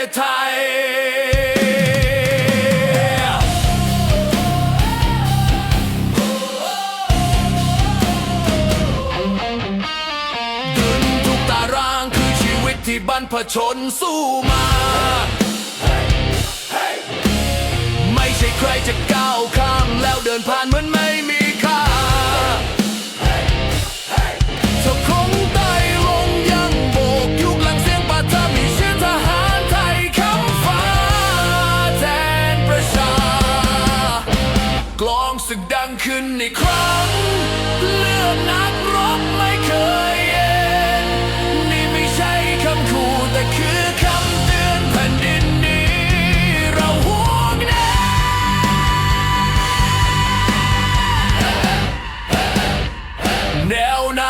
เทศไทยดินทุกตารางคือชีวิตที่บรรพชนสู้มา ไม่ใช่ใครจะก้าวข้ามแล้วเดินผ่านเหมือนไม่ังขึ้นในครั้ง เลือดนักรบไม่เคยเย็น นี่ไม่ใช่คำขู่แต่คือคำเตือนแผ่นดินนี้ เราห่วงแน่แนวหน้า